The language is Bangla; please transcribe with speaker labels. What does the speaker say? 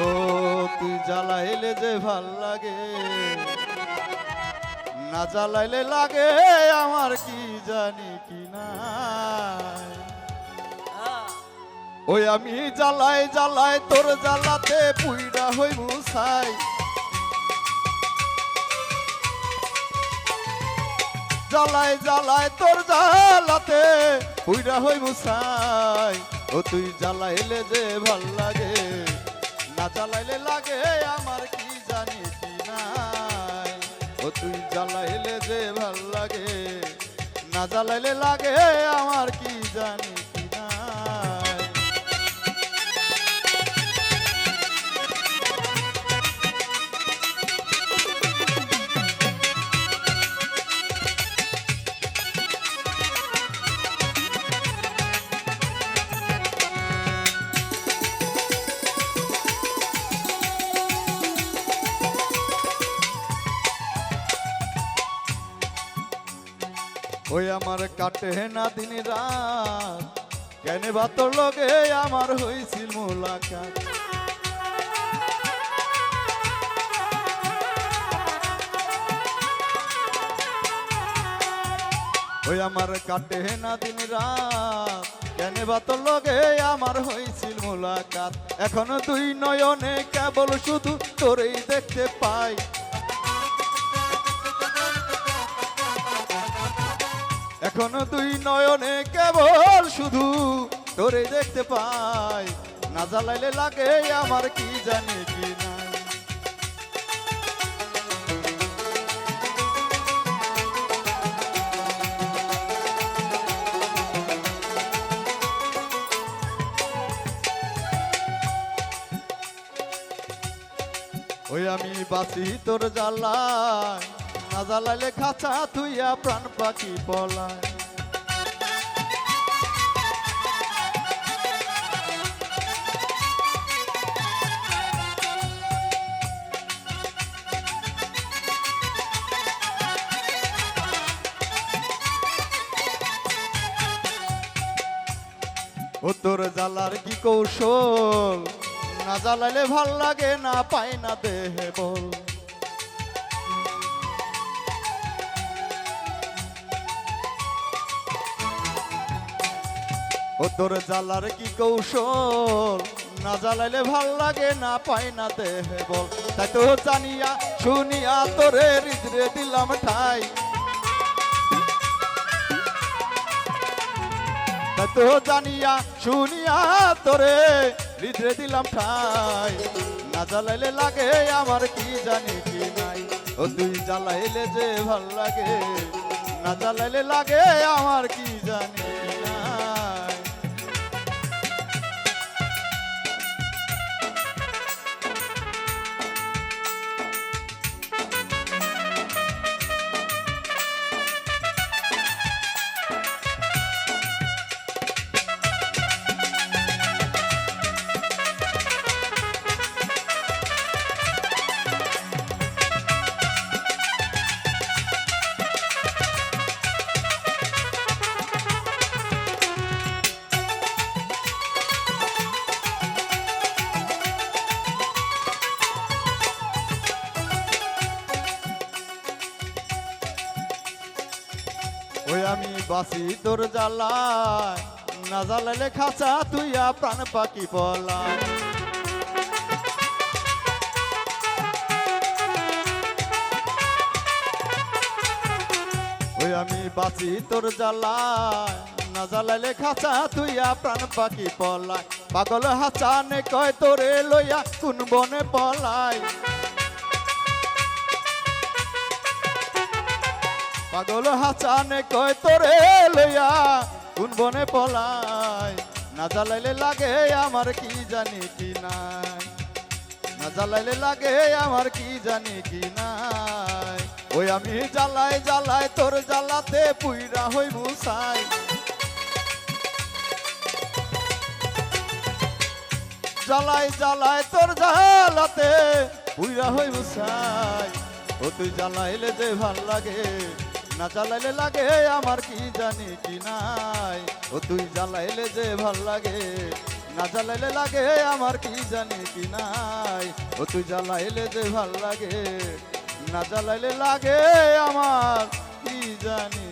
Speaker 1: ও তুই জ্বালাইলে যে ভালো লাগে, না জ্বালাইলে লাগে আমার কি জানি কি না ওই আমি জ্বালাই জ্বালাই, তোর জ্বালাতে পুইরা হই মুসাই জ্বালাই জ্বালাই, তোর জ্বালাতে পুইরা হই মুসাই ও তুই জ্বালাইলে যে ভালো লাগে না লাগে, আমার কি জানি নাই ও তুই জ্বালাইলে যে ভালো লাগে, না জ্বালাইলে লাগে, আমার কি জানি ওই আমার কাটে না দিন রাত। কেন বা তোর লগে আমার হয়েছিল মোলাকাত? ওই আমার কাটে না দিন রাত। কেন বা তোর লগে আমার হয়েছিল মোলাকাত? এখনও দুই নয়নে কেবল শুধু তোরেই দেখতে পাই। এখনও দুই নয়নে কেবল শুধু তোরে দেখতে পাই। না জ্বালাইলে লাগে আমার কি জানি কি না। ওই আমি বাসি তোর জ্বালায়, না জ্বালাইলে খাঁচা তুইয়া প্রাণ পাখি পলায়। ও তোর জ্বালার কি কৌশল? না জ্বালাইলে ভালো লাগে না পায় না দেহে বল। ও তোর জ্বালার কি কৌশল? না জ্বালাইলে ভালো লাগে না পায় না দেহে বল। তাই তো জানিয়া, শুনিয়া তোরে হৃদরে দিলাম ঠাই। তো জানিয়া শুনিয়া তোরে হৃদরে দিলাম ঠাই। না জ্বালাইলে লাগে আমার কি জানি কি নাই। ও তুই জ্বালাইলে যে ভালো লাগে, না জ্বালাইলে লাগে আমার কি জানি ওই আমি বাসি তোর জ্বালায় না জ্বালাইলে খাঁচা তুইয়া প্রাণ পাখি পলায় ওই আমি বাসি তোর জ্বালায় না জ্বালাইলে খাঁচা তুইয়া প্রাণ পাখি পলায় পাগল হাসানে কয় তোরে লইয়া, কোন বনে পলায়। পাগল হাসানে কয়, তোরে লইয়া কোন বনে পলায় না জ্বালাইলে লাগে আমার কি জানি কি নাই। না জ্বালাইলে লাগে আমার কি জানি কি নাই। ওই আমি জ্বালাই জ্বালাই তোর জ্বালাতে পুইরা হই মুসাই জ্বালাই জ্বালাই তোর জ্বালাতে পুইরা হই মুসাই ও তুই জ্বালাইলে যে ভালো লাগে না জ্বালাইলে লাগে, আমার কি জানি কি নাই। ও তুই জ্বালাইলে যে ভালো লাগে, না জ্বালাইলে লাগে, আমার কি জানি কি নাই। ও তুই জ্বালাইলে যে ভালো লাগে, না জ্বালাইলে লাগে, আমার কি জানি